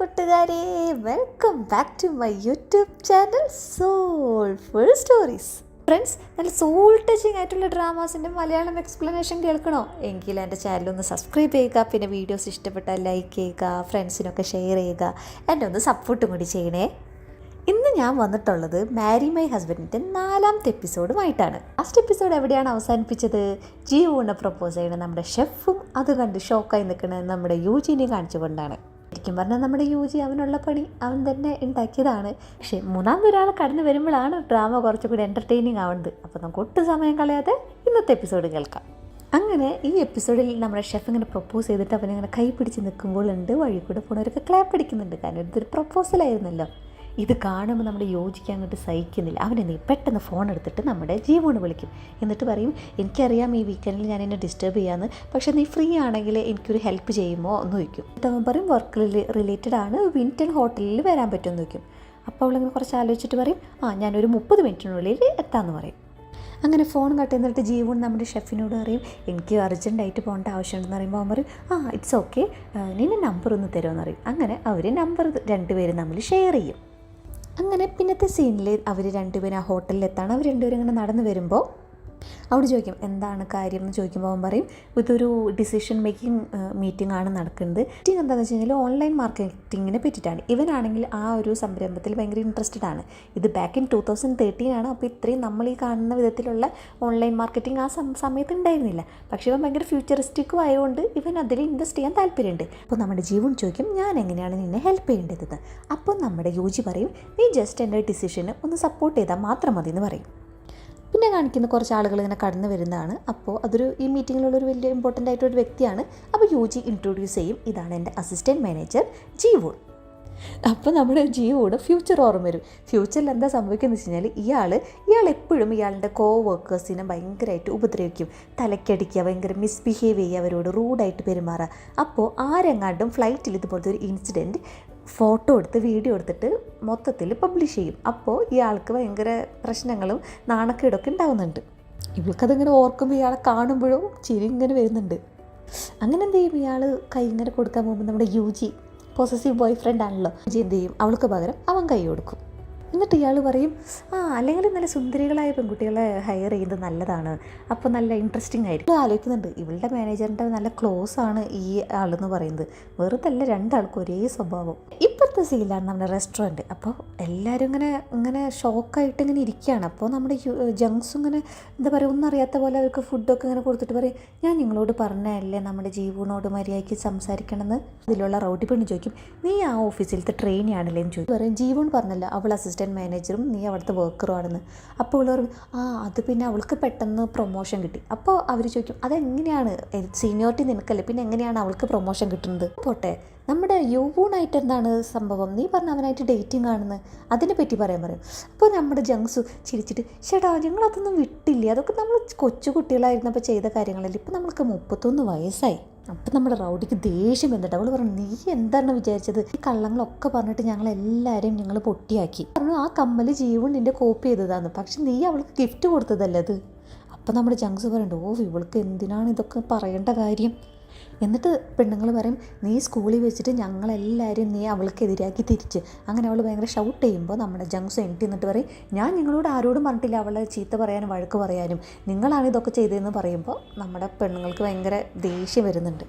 കൂട്ടുകാരെ welcome back to my YouTube channel soulful stories friends നല്ല soul touching ആയിട്ടുള്ള ഡ്രാമാസിന്റെ മലയാളം എക്സ്പ്ലനേഷൻ കേൾക്കണോ? എങ്കിൽ എന്റെ ചാനൽ ഒന്ന് സബ്സ്ക്രൈബ് ചെയ്യുക പിന്നെ വീഡിയോസ് ഇഷ്ടപ്പെട്ടാൽ ലൈക്ക് ചെയ്യുക ഫ്രണ്ട്സിനൊക്കെ ഷെയർ ചെയ്യുക എന്നെ ഒന്ന് സപ്പോർട്ടും കൂടി ചെയ്യണേ. ഇന്ന് ഞാൻ വന്നിട്ടുള്ളത് മാരി മൈ ഹസ്ബൻഡിന്റെ നാലാമത്തെ എപ്പിസോഡുമായിട്ടാണ് ലാസ്റ്റ് എപ്പിസോഡ് എവിടെയാണ് അവസാനിപ്പിച്ചത്? ജീവൂണ് പ്രപ്പോസ് ചെയ്യുന്ന നമ്മുടെ ഷെഫും അത് കണ്ട് ഷോക്കായി നിൽക്കുന്നത് നമ്മുടെ യൂജിനെ കാണിച്ചുകൊണ്ടാണ്. ശരിക്കും പറഞ്ഞാൽ നമ്മുടെ യു ജി അവനുള്ള പണി അവൻ തന്നെ ഉണ്ടാക്കിയതാണ്. പക്ഷേ മൂന്നാമതൊരാൾ കടന്നു വരുമ്പോഴാണ് ഡ്രാമ കുറച്ചുകൂടി എന്റർടൈനിങ് ആവുന്നത്. അപ്പോൾ നമുക്ക് ഒട്ടും സമയം കളയാതെ ഇന്നത്തെ എപ്പിസോഡ് കേൾക്കാം. അങ്ങനെ ഈ എപ്പിസോഡിൽ നമ്മുടെ ഷെഫ് ഇങ്ങനെ പ്രപ്പോസ് ചെയ്തിട്ട് അവനിങ്ങനെ കൈ പിടിച്ച് നിൽക്കുമ്പോൾ ഉണ്ട് വഴി കൂടെ പോണവരൊക്കെ ക്ലാപ്പ് അടിക്കുന്നുണ്ട്. കാരണം ഇതൊരു പ്രപ്പോസലായിരുന്നല്ലോ ഇത് കാണുമ്പോൾ നമ്മുടെ യോജിക്കാൻ അങ്ങോട്ട് സഹിക്കുന്നില്ല. അവനെ നീ പെട്ടെന്ന് ഫോൺ എടുത്തിട്ട് നമ്മുടെ ജീവോണ് വിളിക്കും. എന്നിട്ട് പറയും എനിക്കറിയാം ഈ വീക്കെൻഡിൽ ഞാൻ എന്നെ ഡിസ്റ്റർബ് ചെയ്യാമെന്ന് പക്ഷേ നീ ഫ്രീ ആണെങ്കിൽ എനിക്കൊരു ഹെൽപ്പ് ചെയ്യുമോ? എന്ന് ചോദിക്കും. അവൻ പറയും വർക്ക് റിലേറ്റഡ് ആണ്. വിന്റൺ ഹോട്ടലിൽ വരാൻ പറ്റുമെന്ന് ചോദിക്കും. അപ്പോൾ അവളിങ്ങനെ കുറച്ച് ആലോചിച്ചിട്ട് പറയും ആ ഞാനൊരു മുപ്പത് മിനിറ്റിനുള്ളിൽ എത്താമെന്ന് പറയും. അങ്ങനെ ഫോൺ കട്ട് ചെയ്തിട്ട് ജീവൻ നമ്മുടെ ഷെഫിനോട് പറയും എനിക്ക് അർജന്റായിട്ട് പോകേണ്ട ആവശ്യമുണ്ടെന്ന് പറയുമ്പോൾ അവൻ പറയും ആ ഇറ്റ്സ് ഓക്കെ നിന്നെ നമ്പർ ഒന്ന് തരുമെന്ന് പറയും. അങ്ങനെ അവർ നമ്പർ രണ്ടുപേരും നമ്മൾ ഷെയർ ചെയ്യും. അങ്ങനെ പിന്നത്തെ സീനിൽ അവർ രണ്ടുപേരും ആ ഹോട്ടലിലെത്താണ് അവർ രണ്ടുപേരും ഇങ്ങനെ നടന്നു വരുമ്പോൾ അവിടെ ചോദിക്കും എന്താണ് കാര്യം? എന്ന് ചോദിക്കുമ്പോൾ അവൻ പറയും ഇതൊരു ഡിസിഷൻ മേക്കിംഗ് മീറ്റിംഗ് ആണ് നടക്കുന്നത്. മീറ്റിംഗ് എന്താണെന്ന് വെച്ച് കഴിഞ്ഞാൽ ഓൺലൈൻ മാർക്കറ്റിങ്ങിനെ പറ്റിയിട്ടാണ്. ഇവനാണെങ്കിൽ ആ ഒരു സംരംഭത്തിൽ ഭയങ്കര ഇൻട്രസ്റ്റഡ് ആണ്. ഇത് back in two thousand thirteen ആണ്. അപ്പോൾ ഇത്രയും നമ്മൾ ഈ കാണുന്ന വിധത്തിലുള്ള ഓൺലൈൻ മാർക്കറ്റിംഗ് ആ സമയത്ത് ഉണ്ടായിരുന്നില്ല. പക്ഷേ ഇവൻ ഭയങ്കര ഫ്യൂച്ചറിസ്റ്റിക്കും ആയതുകൊണ്ട് ഇവൻ അതിൽ ഇൻവെസ്റ്റ് ചെയ്യാൻ താല്പര്യമുണ്ട് അപ്പോൾ നമ്മുടെ ജീവൻ ചോദിക്കും ഞാൻ എങ്ങനെയാണ് നിന്നെ ഹെൽപ്പ് ചെയ്യേണ്ടത്? അപ്പോൾ നമ്മുടെ യൂജി പറയും നീ ജസ്റ്റ് എന്റെ ഡിസിഷന് ഒന്ന് സപ്പോർട്ട് ചെയ്താൽ മാത്രം മതി എന്ന് പറയും. പിന്നെ കാണിക്കുന്ന കുറച്ച് ആളുകൾ ഇങ്ങനെ കടന്നു വരുന്നതാണ്. അപ്പോൾ അതൊരു ഈ മീറ്റിങ്ങിലുള്ളൊരു വലിയ ഇമ്പോർട്ടന്റ് ആയിട്ടൊരു വ്യക്തിയാണ്. അപ്പോൾ യു ജി ഇൻട്രൊഡ്യൂസ് ചെയ്യും. ഇതാണ് എന്റെ അസിസ്റ്റന്റ് മാനേജർ ജീവു അപ്പോൾ നമ്മുടെ ജീവോട് ഫ്യൂച്ചർ ഓർമ്മ വരും. ഫ്യൂച്ചറിൽ എന്താ സംഭവിക്കുന്നത് വെച്ച് കഴിഞ്ഞാൽ ഇയാൾ ഇയാൾ എപ്പോഴും ഇയാളുടെ കോ വർക്കേഴ്സിനെ ഭയങ്കരമായിട്ട് ഉപദ്രവിക്കും. തലക്കടിക്കുക ഭയങ്കര മിസ്ബിഹേവ് ചെയ്യുക അവരോട് റൂഡായിട്ട് പെരുമാറുക. അപ്പോൾ ആരെങ്ങാണ്ടും ഫ്ലൈറ്റിൽ ഇതുപോലത്തെ ഒരു ഇൻസിഡന്റ് ഫോട്ടോ എടുത്ത് വീഡിയോ എടുത്തിട്ട് മൊത്തത്തിൽ പബ്ലിഷ് ചെയ്യും. അപ്പോൾ ഇയാൾക്ക് ഭയങ്കര പ്രശ്നങ്ങളും നാണക്കേടൊക്കെ ഉണ്ടാവുന്നുണ്ട്. ഇവൾക്കതിങ്ങനെ ഓർക്കുമ്പോൾ ഇയാളെ കാണുമ്പോഴും ചിരി ഇങ്ങനെ വരുന്നുണ്ട്. അങ്ങനെ എന്ത് ചെയ്യും? ഇയാൾ കൈ ഇങ്ങനെ കൊടുക്കാൻ പോകുമ്പോൾ നമ്മുടെ U G possessive boyfriend ആണല്ലോ. യു ജി എന്ത് ചെയ്യും? അവൾക്ക് പകരം അവൻ കൈ കൊടുക്കും. എന്നിട്ട് ഇയാൾ പറയും ആ അല്ലെങ്കിൽ നല്ല സുന്ദരികളായ പെൺകുട്ടികളെ ഹയർ ചെയ്യുന്നത് നല്ലതാണ്. അപ്പോൾ നല്ല ഇൻട്രസ്റ്റിംഗ് ആയിരിക്കും. ആലോചിക്കുന്നുണ്ട് ഇവളുടെ മാനേജറിന്റെ നല്ല ക്ലോസ് ആണ് ഈ ആളെന്ന് പറയുന്നത്. വെറുതെ അല്ല രണ്ടാൾക്കും ഒരേ സ്വഭാവം. ഇപ്പോഴത്തെ സീലാണ് നമ്മുടെ റെസ്റ്റോറന്റ്. അപ്പോൾ എല്ലാവരും ഇങ്ങനെ ഇങ്ങനെ ഷോക്കായിട്ട് ഇങ്ങനെ ഇരിക്കുകയാണ്. അപ്പോൾ നമ്മുടെ ജങ്സ് ഇങ്ങനെ എന്താ പറയുക ഒന്നും അറിയാത്ത പോലെ അവർക്ക് ഫുഡൊക്കെ ഇങ്ങനെ കൊടുത്തിട്ട് പറയും ഞാൻ നിങ്ങളോട് പറഞ്ഞതല്ലേ നമ്മുടെ ജീവനോട് മര്യാദയ്ക്ക് സംസാരിക്കണമെന്ന്? അതിലുള്ള റൗട്ടി പെണ്ണ് ചോദിക്കും നീ ആ ഓഫീസിലത്തെ ട്രെയിനി ആണല്ലേ എന്ന് ചോദിക്കും. പറയും ജീവൻ പറഞ്ഞല്ല അവൾ അസിസ്റ്റന്റ് മാനേജറും നീ അവിടുത്തെ വർക്കറും ആണെന്ന് അപ്പോൾ അവൾ ആ അത് പിന്നെ അവൾക്ക് പെട്ടെന്ന് പ്രൊമോഷൻ കിട്ടി. അപ്പോൾ അവർ ചോദിക്കും അതെങ്ങനെയാണ്? സീനിയോറിറ്റി നിനക്കല്ലേ പിന്നെ എങ്ങനെയാണ് അവൾക്ക് പ്രൊമോഷൻ കിട്ടുന്നത്? പോട്ടെ നമ്മുടെ യുവൂണായിട്ട് എന്താണ് സംഭവം? നീ പറഞ്ഞ അവനായിട്ട് ഡേറ്റിംഗ് ആണെന്ന്. അതിനെ പറ്റി പറയാൻ പറയും. അപ്പോൾ നമ്മുടെ ജങ്സു ചിരിച്ചിട്ട് ചേട്ടാ ഞങ്ങളതൊന്നും വിട്ടില്ല? അതൊക്കെ നമ്മൾ കൊച്ചു കുട്ടികളായിരുന്നപ്പോൾ ചെയ്ത കാര്യങ്ങളല്ലേ? ഇപ്പം നമ്മൾക്ക് മുപ്പത്തൊന്ന് വയസ്സായി. അപ്പം നമ്മുടെ റൗഡിക്ക് ദേഷ്യം എന്നിട്ട് അവൾ പറഞ്ഞു നീ എന്താണ് വിചാരിച്ചത്? ഈ കള്ളങ്ങളൊക്കെ പറഞ്ഞിട്ട് ഞങ്ങൾ എല്ലാവരെയും ഞങ്ങൾ പൊട്ടിയാക്കി. പറഞ്ഞു ആ കമ്മൽ ജീവൻ നിന്റെ കോപ്പി ചെയ്തതാണ് പക്ഷെ നീ അവൾക്ക് ഗിഫ്റ്റ് കൊടുത്തതല്ലേ അത്? അപ്പം നമ്മുടെ ജങ്സ് പറയണ്ട ഓ ഇവൾക്ക് എന്തിനാണ് ഇതൊക്കെ പറയേണ്ട കാര്യം? എന്നിട്ട് പെണ്ണുങ്ങൾ പറയും നീ സ്കൂളിൽ വെച്ചിട്ട് ഞങ്ങളെല്ലാവരും നീ അവൾക്കെതിരാക്കി തിരിച്ച്. അങ്ങനെ അവൾ ഭയങ്കര ഷൗട്ട് ചെയ്യുമ്പോൾ നമ്മുടെ ജങ്സ് എണീറ്റ് എന്നിട്ട് പറയും ഞാൻ നിങ്ങളോട് ആരോടും പറഞ്ഞിട്ടില്ല അവളെ ചീത്ത പറയാനും വഴക്ക് പറയാനും. നിങ്ങളാണ് ഇതൊക്കെ ചെയ്തതെന്ന് പറയുമ്പോൾ നമ്മുടെ പെണ്ണുങ്ങൾക്ക് ഭയങ്കര ദേഷ്യം വരുന്നുണ്ട്.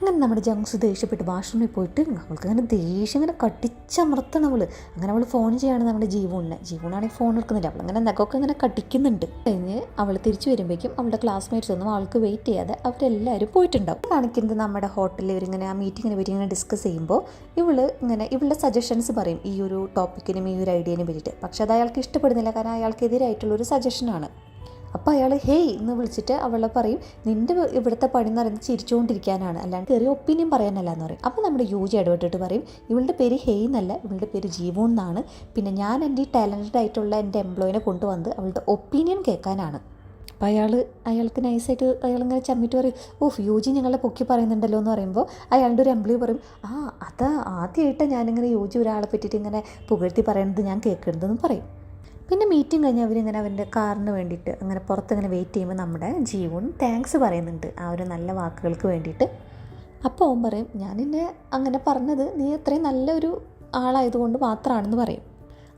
അങ്ങനെ നമ്മുടെ ജങ്സ് ദേഷ്യപ്പെട്ട് വാഷ്റൂമിൽ പോയിട്ട് അവൾക്ക് അങ്ങനെ ദേഷ്യം ഇങ്ങനെ കട്ടിച്ചമർത്തണം അവൾ അങ്ങനെ അവൾ ഫോൺ ചെയ്യാണ് നമ്മുടെ ജീവൂണിനെ ജീവൂണാണെങ്കിൽ ഫോൺ എടുക്കുന്നില്ല. അവൾ അങ്ങനെ നഖമൊക്കെ ഇങ്ങനെ കടിക്കുന്നുണ്ട്. കഴിഞ്ഞ് അവൾ തിരിച്ചു വരുമ്പോഴേക്കും അവളുടെ ക്ലാസ്മേറ്റ്സ് ഒന്നും അവൾക്ക് വെയിറ്റ് ചെയ്യാതെ അവരെല്ലാവരും പോയിട്ടുണ്ടാവും. കാണിക്കുന്നത് നമ്മുടെ ഹോട്ടലിൽ ഇവരിങ്ങനെ ആ മീറ്റിങ്ങിന് പറ്റി ഇങ്ങനെ ഡിസ്കസ് ചെയ്യുമ്പോൾ ഇവൾ ഇങ്ങനെ ഇവളുടെ സജഷൻസ് പറയും. ഈ ഒരു ടോപ്പിക്കിനും ഈ ഒരു ഐഡിയനും വേണ്ടിയിട്ട്. പക്ഷെ അത് അയാൾക്ക് ഇഷ്ടപ്പെടുന്നില്ല. കാരണം അയാൾക്കെതിരായിട്ടുള്ള ഒരു സജഷനാണ് അപ്പോൾ അയാൾ ഹേയ് എന്ന് വിളിച്ചിട്ട് അവളെ പറയും നിന്റെ ഇവിടുത്തെ പണി എന്ന് പറയുന്നത് ചിരിച്ചുകൊണ്ടിരിക്കാനാണ്. അല്ലാണ്ട് കയറി ഒപ്പീനിയൻ പറയാനല്ല എന്ന് പറയും. അപ്പോൾ നമ്മുടെ യൂജി ഇടപെട്ടിട്ട് പറയും ഇവളുടെ പേര് ഹേയ് എന്നല്ല ഇവളുടെ പേര് ജീവോ എന്നാണ്. പിന്നെ ഞാൻ എന്റെ ഈ ടാലന്റഡ് ആയിട്ടുള്ള എന്റെ എംപ്ലോയിനെ കൊണ്ടുവന്ന് അവളുടെ ഒപ്പീനിയൻ കേൾക്കാനാണ്. അപ്പോൾ അയാൾ അയാൾക്ക് നൈസായിട്ട് അയാളിങ്ങനെ ചമ്മിട്ട് പറയും ഓഫ് യൂജി ഞങ്ങളെ പൊക്കി പറയുന്നുണ്ടല്ലോ എന്ന് പറയുമ്പോൾ അയാളുടെ ഒരു എംപ്ലോയി പറയും ആ അത് ആദ്യമായിട്ട് ഞാനിങ്ങനെ യൂജി ഒരാളെ പറ്റിയിട്ട് ഇങ്ങനെ പുകഴ്ത്തി പറയുന്നത് ഞാൻ കേൾക്കരുതെന്ന് പറയും. പിന്നെ മീറ്റിംഗ് കഴിഞ്ഞ് അവരിങ്ങനെ അവന്റെ കാറിന് വേണ്ടിയിട്ട് അങ്ങനെ പുറത്തിങ്ങനെ വെയിറ്റ് ചെയ്യുമ്പോൾ നമ്മുടെ ജീവൻ താങ്ക്സ് പറയുന്നുണ്ട്. ആ ഒരു നല്ല വാക്കുകൾക്ക് വേണ്ടിയിട്ട്. അപ്പോൾ അവൻ പറയും ഞാൻ നിന്നെ അങ്ങനെ പറഞ്ഞത് നീ അത്രയും നല്ലൊരു ആളായതുകൊണ്ട് മാത്രമാണെന്ന് പറയും.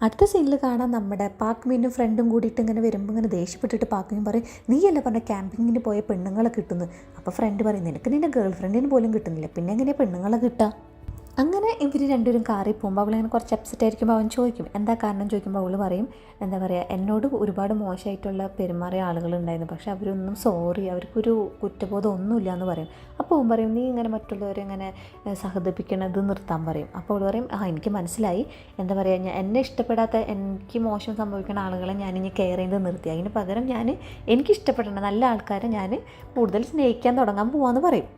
അടുത്ത സീനിൽ കാണാൻ നമ്മുടെ പാക്മീനും ഫ്രണ്ടും കൂടിയിട്ട് ഇങ്ങനെ വരുമ്പോൾ ഇങ്ങനെ ദേഷ്യപ്പെട്ടിട്ട് പാക്മീൻ പറയും നീയല്ലേ പറഞ്ഞ ക്യാമ്പിങ്ങിന് പോയ പെണ്ണുങ്ങളെ കിട്ടുന്നു അപ്പോൾ ഫ്രണ്ട് പറയും നിനക്ക് നിന്റെ ഗേൾ ഫ്രണ്ടിന് പോലും കിട്ടുന്നില്ല. പിന്നെ എങ്ങനെയാണ് പെണ്ണുങ്ങളെ കിട്ടുക അങ്ങനെ ഇവർ രണ്ടുപേരും കാറിൽ പോകുമ്പോൾ അവളിങ്ങനെ കുറച്ച് അപ്സെറ്റ് ആയിരിക്കുമ്പോൾ അവൻ ചോദിക്കും എന്താ കാരണം? ചോദിക്കുമ്പോൾ അവൾ പറയും എന്താ പറയുക എന്നോട് ഒരുപാട് മോശമായിട്ടുള്ള പെരുമാറിയ ആളുകളുണ്ടായിരുന്നു. പക്ഷെ അവരൊന്നും സോറി അവർക്കൊരു കുറ്റബോധം ഒന്നുമില്ല എന്ന് പറയും. അപ്പോൾ അവൻ പറയും നീ ഇങ്ങനെ മറ്റുള്ളവരെ ഇങ്ങനെ സഹതിപ്പിക്കണത് നിർത്താൻ പറയും. അപ്പോൾ അവൾ പറയും ആ എനിക്ക് മനസ്സിലായി. എന്താ പറയുക ഞാൻ എന്നെ ഇഷ്ടപ്പെടാത്ത എനിക്ക് മോശം സംഭവിക്കുന്ന ആളുകളെ ഞാൻ ഇനി കെയർ ചെയ്ത് നിർത്തി. അതിന് പകരം ഞാൻ എനിക്ക് ഇഷ്ടപ്പെടേണ്ട നല്ല ആൾക്കാരെ ഞാൻ കൂടുതൽ സ്നേഹിക്കാൻ തുടങ്ങാൻ പോവാമെന്ന് പറയും.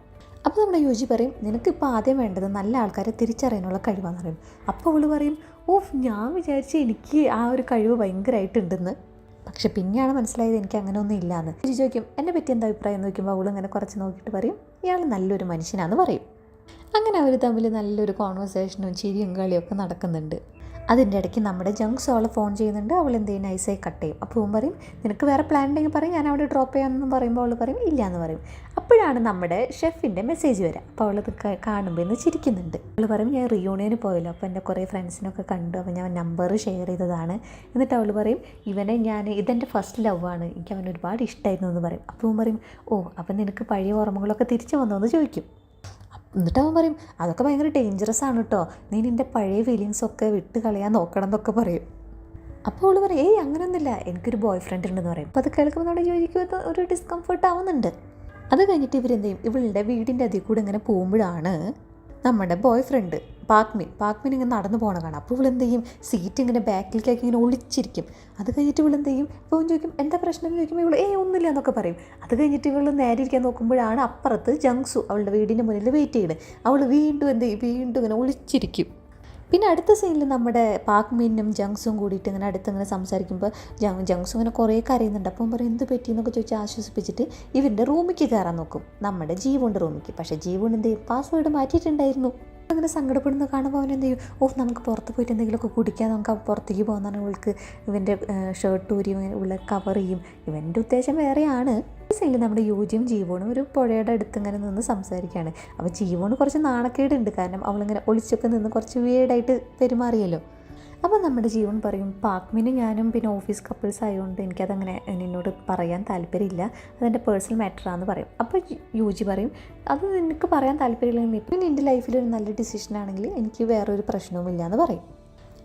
അപ്പോൾ നമ്മുടെ യോജി പറയും നിനക്കിപ്പോൾ ആദ്യം വേണ്ടത് നല്ല ആൾക്കാരെ തിരിച്ചറിയാനുള്ള കഴിവാന്ന് പറയും. അപ്പോൾ അവൾ പറയും ഓ ഞാൻ വിചാരിച്ച് എനിക്ക് ആ ഒരു കഴിവ് ഭയങ്കരമായിട്ടുണ്ടെന്ന്. പക്ഷെ പിന്നെയാണ് മനസ്സിലായത് എനിക്ക് അങ്ങനെ ഒന്നും ഇല്ലാന്ന്. യോജി ചോദിക്കും എന്നെ പറ്റി എന്താ അഭിപ്രായം? എന്ന് ചോദിക്കുമ്പോൾ അവൾ ഇങ്ങനെ കുറച്ച് നോക്കിയിട്ട് പറയും ഇയാൾ നല്ലൊരു മനുഷ്യനാന്ന് പറയും. അങ്ങനെ അവർ തമ്മിൽ നല്ലൊരു കോൺവെർസേഷനും ചിരിയും കളിയൊക്കെ നടക്കുന്നുണ്ട്. അതിന്റെ ഇടയ്ക്ക് നമ്മുടെ ജങ്ക്സ് അവളെ ഫോൺ ചെയ്യുന്നുണ്ട്. അവൾ എന്ത് ചെയ്യും? നൈസായി കട്ട് ചെയ്യും. അപ്പോൾ അവൻ പറയും നിനക്ക് വേറെ പ്ലാൻ ഉണ്ടെങ്കിൽ പറയും. ഞാൻ അവിടെ ഡ്രോപ്പ് ചെയ്യാമെന്ന് പറയുമ്പോൾ അവൾ പറയും ഇല്ല എന്ന് പറയും. അപ്പോഴാണ് നമ്മുടെ ഷെഫിന്റെ മെസ്സേജ് വരിക അപ്പോൾ അവളത് കാണുമ്പോൾ ഇന്ന് ചിരിക്കുന്നുണ്ട്. അവൾ പറയും ഞാൻ റിയൂണിയന് പോയല്ലോ. അപ്പോൾ എന്റെ കുറേ ഫ്രണ്ട്സിനൊക്കെ കണ്ടു. അപ്പോൾ ഞാൻ നമ്പർ ഷെയർ ചെയ്തതാണ്. എന്നിട്ട് അവൾ പറയും ഇവനെ ഞാൻ ഇതെന്റെ ഫസ്റ്റ് ലവ് ആണ്. എനിക്ക് അവൻ ഒരുപാട് ഇഷ്ടമായിരുന്നു എന്ന് പറയും. അപ്പോൾ പറയും ഓ അപ്പം നിനക്ക് പഴയ ഓർമ്മകളൊക്കെ തിരിച്ചു വന്നോ? എന്ന് ചോദിക്കും. എന്നിട്ട് അവൻ പറയും അതൊക്കെ ഭയങ്കര ഡേഞ്ചറസ് ആണ് കേട്ടോ നീ നിന്റെ പഴയ ഫീലിങ്സൊക്കെ വിട്ട് കളയാൻ നോക്കണം എന്നൊക്കെ പറയും. അപ്പോൾ അവൾ പറയും ഏയ് അങ്ങനെയൊന്നുമില്ല എനിക്കൊരു ബോയ് ഫ്രണ്ട് ഉണ്ടെന്ന് പറയും. അപ്പോൾ അത് കേൾക്കുമ്പോൾ നമ്മുടെ ജോലിക്ക് ഒരു ഡിസ്കംഫർട്ട് ആവുന്നുണ്ട്. അത് കഴിഞ്ഞിട്ട് ഇവരെന്ത് ചെയ്യും? ഇവളുടെ വീടിന്റെ അതിൽ കൂടെ ഇങ്ങനെ പോകുമ്പോഴാണ് നമ്മുടെ ബോയ് ഫ്രണ്ട് പാക്മിൻ. പാക്മിൻ ഇങ്ങനെ നടന്നു പോകണ കാണാം. അപ്പോൾ ഇവളെന്ത് ചെയ്യും? സീറ്റ് ഇങ്ങനെ ബാക്കിലേക്കൊക്കെ ഇങ്ങനെ ഒളിച്ചിരിക്കും. അത് കഴിഞ്ഞിട്ട് ഇവളെന്ത് ചെയ്യും? ഇപ്പോൾ ചോദിക്കും എന്താ പ്രശ്നം? എന്ന് ചോദിക്കുമ്പോൾ ഇവൾ ഏ ഒന്നുമില്ല എന്നൊക്കെ പറയും. അത് കഴിഞ്ഞിട്ട് ഇവൾ നേരെ ഇരിക്കാൻ നോക്കുമ്പോഴാണ് അപ്പുറത്ത് ജങ്സു അവളുടെ വീടിന്റെ മുന്നിൽ വെയിറ്റ് ചെയ്യുന്നത് അവൾ വീണ്ടും എന്ത് ചെയ്യും? വീണ്ടും ഇങ്ങനെ ഒളിച്ചിരിക്കും. പിന്നെ അടുത്ത സീനിൽ നമ്മുടെ പാക് മീനും ജങ്സും കൂടിയിട്ട് ഇങ്ങനെ അടുത്ത് ഇങ്ങനെ സംസാരിക്കുമ്പോൾ ജങ് ജങ്സു ഇങ്ങനെ കുറേ കരയുന്നുണ്ട്. അപ്പം പറയും എന്ത് പറ്റി? എന്നൊക്കെ ചോദിച്ച് ആശ്വസിപ്പിച്ചിട്ട് ഇവന്റെ റൂമിലേക്ക് കയറാൻ നോക്കും. നമ്മുടെ ജീവുണ്ട് റൂമിലേക്ക് പക്ഷേ ജീവുണ്ട് എന്ത്? പാസ്വേഡ് മാറ്റിയിട്ടുണ്ടായിരുന്നു. അങ്ങനെ സങ്കടപ്പെടുന്ന കാണുമ്പോൾ അവൻ എന്ത് ചെയ്യും? ഓ നമുക്ക് പുറത്ത് പോയിട്ട് എന്തെങ്കിലുമൊക്കെ കുടിക്കാൻ നമുക്ക് പുറത്തേക്ക് പോകുന്നതാണ് ഇവൾക്ക് ഇവന്റെ ഷർട്ട് ഊരി ഉള്ള കവർ ചെയ്യും. ഇവന്റെ ഉദ്ദേശം വേറെയാണ്. സൈഡിൽ നമ്മുടെ യോജിയും ജീവോണും ഒരു പുഴയുടെ അടുത്ത് ഇങ്ങനെ നിന്ന് സംസാരിക്കുകയാണ് അപ്പോൾ ജീവോണ് കുറച്ച് നാണക്കേടുണ്ട്. കാരണം അവളിങ്ങനെ ഒളിച്ചൊക്കെ നിന്ന് കുറച്ച് വീടായിട്ട് പെരുമാറിയല്ലോ. അപ്പോൾ നമ്മുടെ ജീവൻ പറയും പാക്മിനും ഞാനും പിന്നെ ഓഫീസ് കപ്പിൾസ് ആയതുകൊണ്ട് എനിക്കതങ്ങനെ നിന്നോട് പറയാൻ താല്പര്യമില്ല. അതെന്റെ പേഴ്സണൽ മാറ്ററാന്ന് പറയും. അപ്പോൾ യൂജി പറയും അത് നിനക്ക് പറയാൻ താല്പര്യമില്ലെങ്കിൽ ഇപ്പം നിന്റെ ലൈഫിൽ ഒരു നല്ല ഡിസിഷൻ ആണെങ്കിൽ എനിക്ക് വേറൊരു പ്രശ്നവുമില്ല എന്ന് പറയും.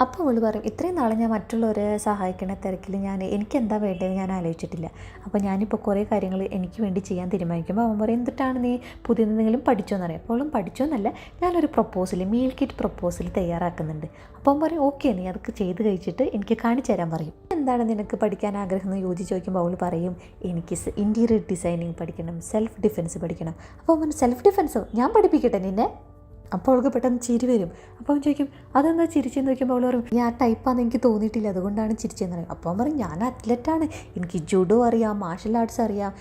അപ്പോൾ അവൾ പറയും ഇത്രയും നാളെ ഞാൻ മറ്റുള്ളവരെ സഹായിക്കുന്ന തിരക്കിൽ ഞാൻ എനിക്ക് എന്താ വേണ്ടതെന്ന് ഞാൻ ആലോചിച്ചിട്ടില്ല. അപ്പോൾ ഞാനിപ്പോൾ കുറേ കാര്യങ്ങൾ എനിക്ക് വേണ്ടി ചെയ്യാൻ തീരുമാനിക്കുമ്പോൾ അവൻ പറയും എന്തിട്ടാണ് നീ പുതിയതെന്തെങ്കിലും പഠിച്ചോന്ന് അറിയാം. അപ്പോൾ അവളും പഠിച്ചോന്നല്ല ഞാനൊരു പ്രപ്പോസൽ മീൽ കിറ്റ് പ്രപ്പോസൽ തയ്യാറാക്കുന്നുണ്ട്. അപ്പോൾ അവൻ പറയും ഓക്കെ നീ അതൊക്കെ ചെയ്ത് കഴിച്ചിട്ട് എനിക്ക് കാണിച്ചു തരാൻ പറയും. എന്താണ് നിനക്ക് പഠിക്കാൻ ആഗ്രഹം എന്ന് യോജിച്ച് ചോദിക്കുമ്പോൾ അവൾ പറയും എനിക്ക് ഇന്റീരിയർ ഡിസൈനിങ് പഠിക്കണം സെൽഫ് ഡിഫെൻസ് പഠിക്കണം. അപ്പോൾ അവൻ സെൽഫ് ഡിഫെൻസോ ഞാൻ പഠിപ്പിക്കട്ടെ നിന്നെ? അപ്പോൾ അവൾക്ക് പെട്ടെന്ന് ചിരി വരും. അപ്പോൾ അവൻ ചോദിക്കും അതെന്താ ചിരിച്ചെന്ന്? ചോദിക്കുമ്പോൾ അവൾ പറയും ഞാൻ ടൈപ്പാന്ന് എനിക്ക് തോന്നിയിട്ടില്ല. അതുകൊണ്ടാണ് ചിരിച്ചെന്ന് പറയും അപ്പോൾ അവൻ പറയും ഞാൻ അത്ലറ്റാണ് എനിക്ക് ജുഡോ അറിയാം മാർഷൽ ആർട്സ് അറിയാം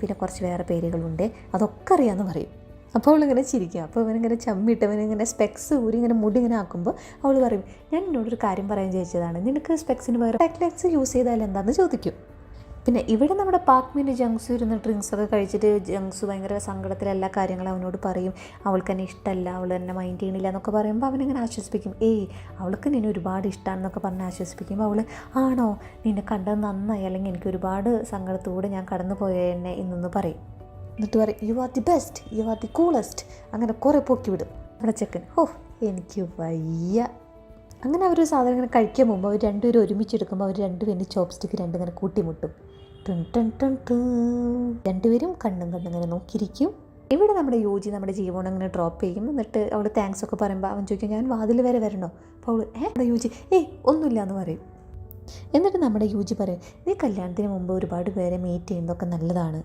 പിന്നെ കുറച്ച് വേറെ പേരുകളുണ്ട്. അതൊക്കെ അറിയാമെന്ന് പറയും. അപ്പോൾ അവളിങ്ങനെ ചിരിക്കുക അപ്പോൾ അവനിങ്ങനെ ചമ്മിട്ട് അവനിങ്ങനെ സ്പെക്സ് ഊരി ഇങ്ങനെ മുടി ഇങ്ങനെ ആക്കുമ്പോൾ അവൾ പറയും ഞാൻ എന്നോടൊരു കാര്യം പറയാൻ ചോദിച്ചതാണ് നിനക്ക് സ്പെക്സിന് പകരം ടെക്ലെക്സ് യൂസ് ചെയ്താൽ എന്താണെന്ന് ചോദിക്കും. പിന്നെ ഇവിടെ നമ്മുടെ പാക്മിന്റെ ജങ്സു ഇരുന്ന് ഡ്രിങ്ക്സ് ഒക്കെ കഴിച്ചിട്ട് ജങ്സു ഭയങ്കര സങ്കടത്തിൽ എല്ലാ കാര്യങ്ങളും അവനോട് പറയും. അവൾക്ക് എന്നെ ഇഷ്ടമല്ല അവൾ എന്നെ മൈൻഡ് ചെയ്യണില്ല എന്നൊക്കെ പറയുമ്പോൾ അവനിങ്ങനെ ആശ്വസിപ്പിക്കും? ഏയ് അവൾക്ക് നിന്നെ ഒരുപാട് ഇഷ്ടമാണെന്നൊക്കെ പറഞ്ഞ് ആശ്വസിപ്പിക്കുമ്പോൾ അവൾ ആണോ? നിന്നെ കണ്ടത് നന്നായി. അല്ലെങ്കിൽ എനിക്ക് ഒരുപാട് സങ്കടത്തോടെ ഞാൻ കടന്നു പോയെന്നെ ഇന്നൊന്ന് പറയും. എന്നിട്ട് പറയും you are the best you are the coolest അങ്ങനെ കുറേ പൊക്കി വിടും. നമ്മുടെ ചെക്കൻ ഓ എനിക്ക് വയ്യ. അങ്ങനെ അവർ സാധനം ഇങ്ങനെ കഴിക്കാൻ പോകുമ്പോൾ അവർ രണ്ടുപേരും ഒരുമിച്ചെടുക്കുമ്പോൾ അവർ രണ്ടുപേരും ചോപ്സ്റ്റിക്ക് രണ്ടും ഇങ്ങനെ കൂട്ടിമുട്ടും. രണ്ടുപേരും കണ്ണും കണ്ണും ഇങ്ങനെ നോക്കിയിരിക്കും. ഇവിടെ നമ്മുടെ യോജി നമ്മുടെ ജീവൻ അങ്ങനെ ഡ്രോപ്പ് ചെയ്യും. എന്നിട്ട് അവൾ താങ്ക്സ് ഒക്കെ പറയുമ്പോൾ അവൻ ചോദിക്കും ഞാൻ വാതിൽ വരെ വരണോ? അപ്പോൾ അവൾ ഏ? നമ്മുടെ യോജി ഏയ് ഒന്നുമില്ല എന്ന് പറയും. എന്നിട്ട് നമ്മുടെ യൂജി പറയും നീ കല്യാണത്തിന് മുമ്പ് ഒരുപാട് പേരെ മീറ്റ് ചെയ്യുന്നതൊക്കെ നല്ലതാണ്.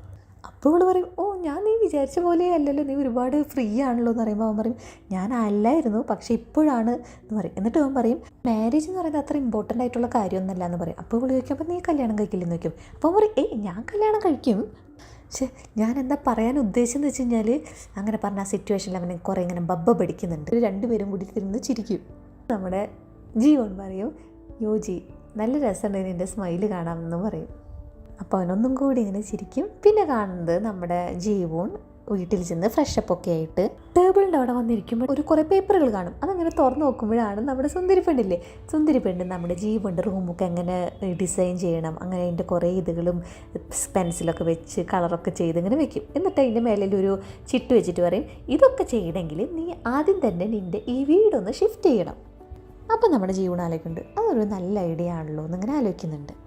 അപ്പോൾ അവൾ പറയും ഓ ഞാൻ വിചാരിച്ച പോലെ അല്ലല്ലോ നീ ഒരുപാട് ഫ്രീ ആണല്ലോ എന്ന് പറയുമ്പോൾ അവൻ പറയും ഞാൻ അല്ലായിരുന്നു പക്ഷെ ഇപ്പോഴാണ് എന്ന് പറയും. എന്നിട്ട് അവൻ പറയും മാരേജ് എന്ന് പറയുന്നത് അത്ര ഇമ്പോർട്ടന്റ് ആയിട്ടുള്ള കാര്യമൊന്നുമല്ല എന്ന് പറയും. അപ്പോൾ വിളി ചോദിക്കും അപ്പോൾ നീ കല്യാണം കഴിക്കില്ലെന്ന് ചോദിക്കും. അപ്പോൾ പറയും ഏയ് ഞാൻ കല്യാണം കഴിക്കും. പക്ഷേ ഞാൻ എന്താ പറയാൻ ഉദ്ദേശിച്ചെന്ന് വെച്ച് കഴിഞ്ഞാൽ അങ്ങനെ പറഞ്ഞ ആ സിറ്റുവേഷനിൽ അവന് കുറേ ഇങ്ങനെ ബബ്ബ പഠിക്കുന്നുണ്ട് രണ്ടുപേരും കൂടി തിരുന്ന് ചിരിക്കും. നമ്മുടെ ജീവൻ പറയും യോജി നല്ല രസമുണ്ട് നിന്റെ സ്മൈൽ കാണാമെന്ന് പറയും. അപ്പോൾ അവനൊന്നും കൂടി ഇങ്ങനെ ചിരിക്കും. പിന്നെ കാണുന്നത് നമ്മുടെ ജീവോൺ വീട്ടിൽ ചെന്ന് ഫ്രഷപ്പ് ഒക്കെ ആയിട്ട് ടേബിളിന്റെ അവിടെ വന്നിരിക്കുമ്പോൾ ഒരു കുറേ പേപ്പറുകൾ കാണും. അതങ്ങനെ തുറന്ന് നോക്കുമ്പോഴാണ് നമ്മുടെ സുന്ദരി പെണ്ണില്ലേ? സുന്ദരി പെണ്ണ് നമ്മുടെ ജീവന്റെ റൂമൊക്കെ എങ്ങനെ ഡിസൈൻ ചെയ്യണം? അങ്ങനെ അതിന്റെ കുറേ ഇതുകളും പെൻസിലൊക്കെ വെച്ച് കളറൊക്കെ ചെയ്ത് ഇങ്ങനെ വെക്കും. എന്നിട്ട് അതിന്റെ മേലിൽ ഒരു ചിട്ട് വെച്ചിട്ട് പറയും ഇതൊക്കെ ചെയ്യണമെങ്കിൽ നീ ആദ്യം തന്നെ നിന്റെ ഈ വീടൊന്ന് ഷിഫ്റ്റ് ചെയ്യണം. അപ്പം നമ്മുടെ ജീവൻ ആലോചിക്കുന്നുണ്ട് അതൊരു നല്ല ഐഡിയ ആണല്ലോ എന്നിങ്ങനെ ആലോചിക്കുന്നുണ്ട്.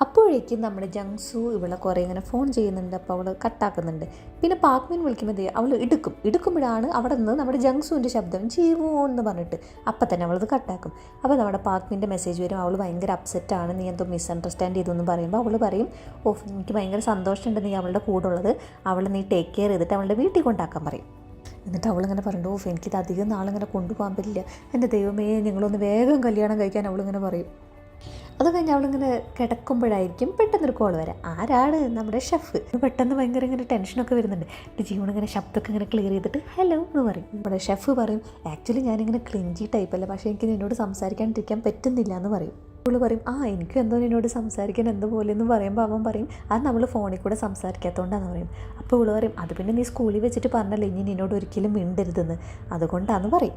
അപ്പോഴേക്കും നമ്മുടെ ജങ്സു ഇവളെ കുറേ ഇങ്ങനെ ഫോൺ ചെയ്യുന്നുണ്ട്. അപ്പോൾ അവൾ കട്ടാക്കുന്നുണ്ട് പിന്നെ പാക്മിൻ വിളിക്കുമ്പോൾ അവൾ എടുക്കും. എടുക്കുമ്പോഴാണ് അവിടെ നിന്ന് നമ്മുടെ ജങ്സുവിന്റെ ശബ്ദം ജീവോ എന്ന് പറഞ്ഞിട്ട് അപ്പം തന്നെ അവളത് കട്ടാക്കും അപ്പോൾ നമ്മുടെ പാക്മിന്റെ മെസ്സേജ് വരും. അവൾ ഭയങ്കര അപ്സെറ്റാണ് നീ എന്തോ മിസ്അണ്ടർസ്റ്റാൻഡ് ചെയ്തു എന്ന് പറയുമ്പോൾ അവൾ പറയും ഓ എനിക്ക് ഭയങ്കര സന്തോഷമുണ്ട് നീ അവളുടെ കൂടെ ഉള്ളത്. അവളെ നീ ടേക്ക് കെയർ ചെയ്തിട്ട് അവളുടെ വീട്ടിൽ കൊണ്ടാക്കാൻ പറയും. എന്നിട്ട് അവളിങ്ങനെ പറഞ്ഞു ഓഫ് എനിക്കിത് അധികം നാളിങ്ങനെ കൊണ്ടുപോകാൻ പറ്റില്ല. എന്റെ ദൈവമേ നിങ്ങളൊന്ന് വേഗം കല്യാണം കഴിക്കാൻ അവളിങ്ങനെ പറയും. അത് കഴിഞ്ഞ് അവളിങ്ങനെ കിടക്കുമ്പോഴായിരിക്കും പെട്ടെന്നൊരു കോൾ വരാം. ആരാണ് നമ്മുടെ ഷെഫ് പെട്ടെന്ന് ഭയങ്കര ഇങ്ങനെ ടെൻഷനൊക്കെ വരുന്നുണ്ട്. എന്റെ ജീവൻ ഇങ്ങനെ ശബ്ദമൊക്കെ ഇങ്ങനെ ക്ലിയർ ചെയ്തിട്ട് ഹലോ എന്ന് പറയും. നമ്മുടെ ഷെഫ് പറയും ആക്ച്വലി ഞാനിങ്ങനെ ക്ലിഞ്ചി ടൈപ്പല്ല പക്ഷേ എനിക്ക് നിന്നോട് സംസാരിക്കാണ്ടിരിക്കാൻ പറ്റുന്നില്ല എന്ന് പറയും. അവൾ പറയും ആ എനിക്കും എന്തോ നിന്നോട് സംസാരിക്കാൻ എന്തോ പോലെ എന്ന് പറയുമ്പോൾ അവൻ പറയും അത് നമ്മൾ ഫോണിൽ കൂടെ സംസാരിക്കാത്തതുകൊണ്ടാന്ന് പറയും. അപ്പോൾ ഇവൾ പറയും അത് പിന്നെ നീ സ്കൂളിൽ വെച്ചിട്ട് പറഞ്ഞല്ലേ ഇനി നിന്നോട് ഒരിക്കലും മിണ്ടരുതെന്ന്? അതുകൊണ്ടാന്ന് പറയും.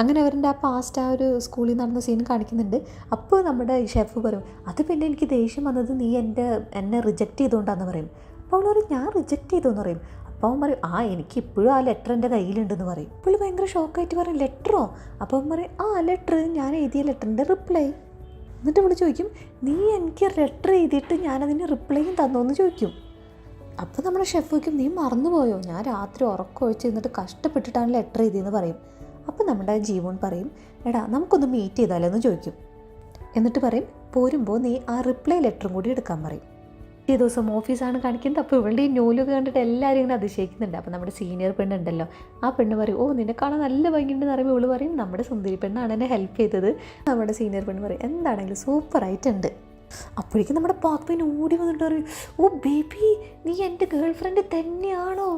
അങ്ങനെ അവരുടെ ആ പാസ്റ്റ് ആ ഒരു സ്കൂളിൽ നടന്ന സീൻ കാണിക്കുന്നുണ്ട്. അപ്പോൾ നമ്മുടെ ഷെഫ് പറയും അത് പിന്നെ എനിക്ക് ദേഷ്യം വന്നത് നീ എന്റെ എന്നെ റിജക്റ്റ് ചെയ്തുകൊണ്ടാന്ന് പറയും. അപ്പോൾ അവൾ പറയും ഞാൻ റിജക്റ്റ് ചെയ്തു എന്ന് പറയും. അപ്പോൾ അവൻ പറയും ആ എനിക്ക് ഇപ്പോഴും ആ ലെറ്റർ എന്റെ കയ്യിലുണ്ടെന്ന് പറയും. അപ്പോൾ ഭയങ്കര ഷോക്കായിട്ട് പറയും ലെറ്ററോ അപ്പോൾ അവൻ പറയും ആ ലെറ്റർ ഞാൻ എഴുതിയ ലെറ്ററിന്റെ റിപ്ലൈ എന്നിട്ട് വിളിച്ച് ചോദിക്കും നീ എനിക്ക് ലെറ്റർ എഴുതിയിട്ട് ഞാനതിന് റിപ്ലൈയും തന്നോ? എന്ന് ചോദിക്കും. അപ്പോൾ നമ്മുടെ ഷെഫ് ചോദിക്കും നീ മറന്നുപോയോ? ഞാൻ രാത്രി ഉറക്കം ഒഴിച്ച് എന്നിട്ട് കഷ്ടപ്പെട്ടിട്ടാണ് ലെറ്റർ എഴുതിയെന്ന് പറയും. അപ്പോൾ നമ്മുടെ ജീവൻ പറയും എടാ നമുക്കൊന്ന് മീറ്റ് ചെയ്താലോ എന്ന് ചോദിക്കും. എന്നിട്ട് പറയും പോരുമ്പോൾ നീ ആ റിപ്ലൈ ലെറ്ററും കൂടി എടുക്കാൻ പറയും. ഈ ദിവസം ഓഫീസാണ് കാണിക്കുന്നത്. അപ്പോൾ ഇവളുടെ ഈ നൂലൊക്കെ കണ്ടിട്ട് എല്ലാവരും ഇങ്ങനെ അതിശയിക്കുന്നുണ്ട്. അപ്പോൾ നമ്മുടെ സീനിയർ പെണ്ണുണ്ടല്ലോ ആ പെണ്ണ് പറയും ഓ നിന്നെ കാണാൻ നല്ല ഭംഗിയുണ്ടെന്ന് പറയുമ്പോൾ ഇവൾ പറയും നമ്മുടെ സുന്ദരി പെണ്ണാണ് എന്നെ ഹെൽപ്പ് ചെയ്തത്. നമ്മുടെ സീനിയർ പെണ്ണ് പറയും എന്താണെങ്കിലും സൂപ്പറായിട്ടുണ്ട് അപ്പോഴേക്കും നമ്മുടെ പാപ്പിന് ഓടി വന്നിട്ട് പറയും ഓ ബേബി നീ എന്റെ ഗേൾ ഫ്രണ്ട് തന്നെയാണോ?